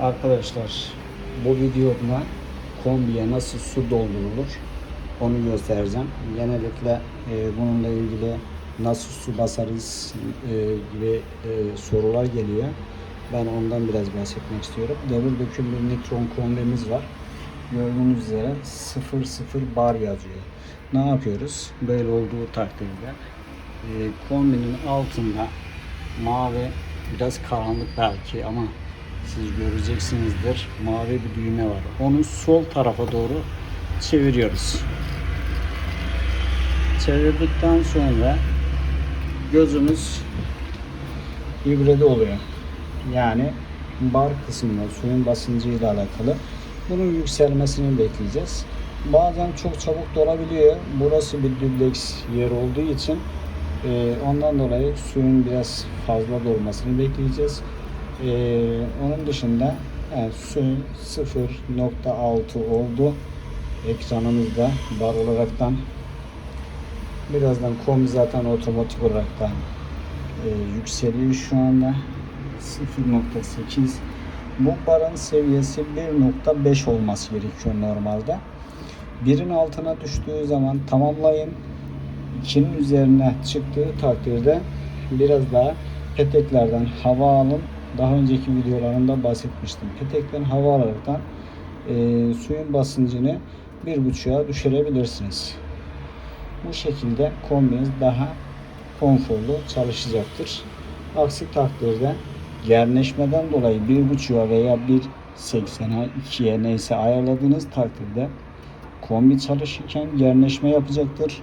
Arkadaşlar bu videomda kombiye nasıl su doldurulur onu göstereceğim. Genellikle e, bununla ilgili nasıl su basarız e, gibi e, sorular geliyor. Ben ondan biraz bahsetmek istiyorum. Devir dökümlü nitron kombimiz var. Gördüğünüz üzere 00 bar yazıyor. Ne yapıyoruz? Böyle olduğu takdirde e, kombinin altında mavi biraz karanlık belki ama siz göreceksinizdir mavi bir düğme var. Onu sol tarafa doğru çeviriyoruz. Çevirdikten sonra gözümüz ibrede oluyor. Yani bar kısmında suyun basıncıyla alakalı. Bunun yükselmesini bekleyeceğiz. Bazen çok çabuk dolabiliyor. Burası bir dubleks yer olduğu için e, ondan dolayı suyun biraz fazla dolmasını bekleyeceğiz. E, onun dışında yani suyun 0.6 oldu. Ekranımızda bar olaraktan birazdan kombi zaten otomatik olaraktan e, yükseliyor şu anda 0.8 bu barın seviyesi 1.5 olması gerekiyor normalde. Birin altına düştüğü zaman tamamlayın. 2'nin üzerine çıktığı takdirde biraz daha peteklerden hava alın. Daha önceki videolarımda bahsetmiştim. Petekten hava alaraktan e, suyun basıncını bir buçuğa düşürebilirsiniz. Bu şekilde kombiniz daha konforlu çalışacaktır. Aksi takdirde yerleşmeden dolayı bir buçuğa veya 1.80'a 2'ye neyse ayarladığınız takdirde kombi çalışırken yerleşme yapacaktır.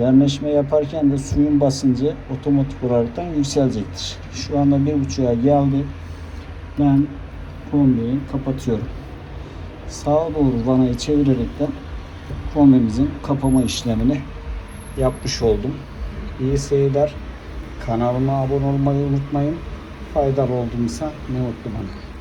Yerleşme yaparken de suyun basıncı otomatik olarak yükselecektir. Şu anda bir buçuğa geldi. Ben kombiyi kapatıyorum. Sağa doğru vanayı çevirerek de kombimizin kapama işlemini yapmış oldum. İyi seyirler. Kanalıma abone olmayı unutmayın. Faydalı oldumsa ne mutlu bana.